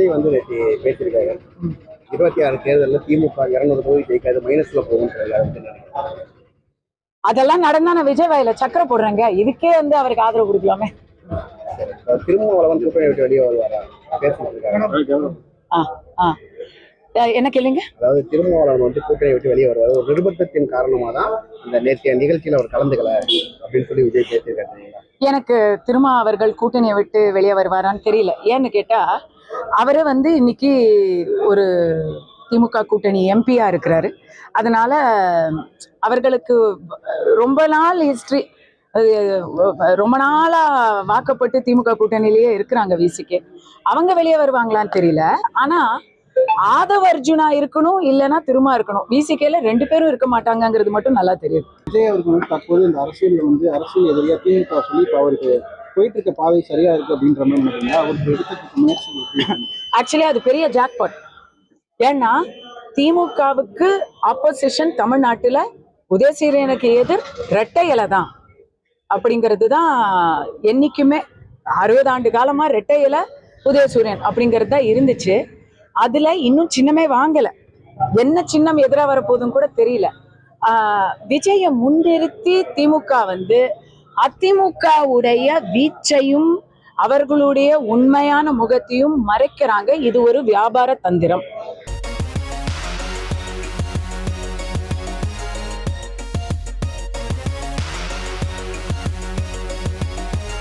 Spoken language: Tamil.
விஜய் வந்து நேற்று பேசியிருக்காரு இருபத்தி ஆறு தேர்தலில் திமுக இருநூறு தொகுதி ஜெயிக்காது மைனஸ்ல போகும் அதெல்லாம் நடந்தா நான் விஜய் வாயில சக்கரை போடுறேங்க. இதுக்கே வந்து அவருக்கு ஆதரவு கொடுக்கலாமே. கூட்டணி விட்டு வெளியே வருவாரா? என்ன கேளுங்க அதாவது திருமாவளவன் வந்து கூட்டணி விட்டு வெளியே வருவார். ஒரு நிர்பந்தத்தின் காரணமாக தான் இந்த நேற்றைய நிகழ்ச்சியில் அவர் கலந்துக்கல அப்படின்னு சொல்லி விஜய் பேசியிருக்காரு. எனக்கு திருமா அவர்கள் கூட்டணியை விட்டு வெளியே வருவாரான்னு தெரியல. ஏன்னு கேட்டா அவரு வந்து இன்னைக்கு ஒரு திமுக கூட்டணி எம்பியா இருக்கிறாரு. அதனால அவர்களுக்கு ரொம்ப நாள் ஹிஸ்ட்ரி ரொம்ப நாளா வாக்கப்பட்டு திமுக கூட்டணியிலேயே இருக்கிறாங்க விசிக்கு. அவங்க வெளியே வருவாங்களான்னு தெரியல. ஆனா ஆதவ அர்ஜுனா இருக்கணும் இல்லைன்னா திருமா இருக்கணும். விசிகேல ரெண்டு பேரும் இருக்க மாட்டாங்கங்கிறது மட்டும் நல்லா தெரியும் விஜய் அவர்கள் தற்போது இந்த அரசியல் வந்து அரசியல் எதிரியா திமுக சொல்லி இப்போ அவருக்கு போயிட்டு இருக்க பாதை சரியா இருக்கு அப்படின்ற மாதிரி அவருக்கு எடுத்துட்டு முயற்சி ஆக்சுவலி அது பெரிய ஜாக்பாட் ஏன்னா திமுகவுக்கு ஆப்போசிஷன் தமிழ்நாட்டுல உதயசீரனுக்கு எதிர் ரெட்டை இலை தான். அப்படிங்கிறது தான் என்னைக்குமே அறுபது ஆண்டு காலமா ரெட்டை இலை உதயசூரியன் அப்படிங்கிறது தான் இருந்துச்சு. அதுல இன்னும் சின்னமே வாங்கல. என்ன சின்னம் எதிராக வரப்போதும் கூட தெரியல. ஆஹ் விஜயை முன்னிறுத்தி திமுக வந்து அதிமுகவுடைய வீச்சையும் அவர்களுடைய உண்மையான முகத்தையும் மறைக்கிறாங்க. இது ஒரு வியாபார தந்திரம்.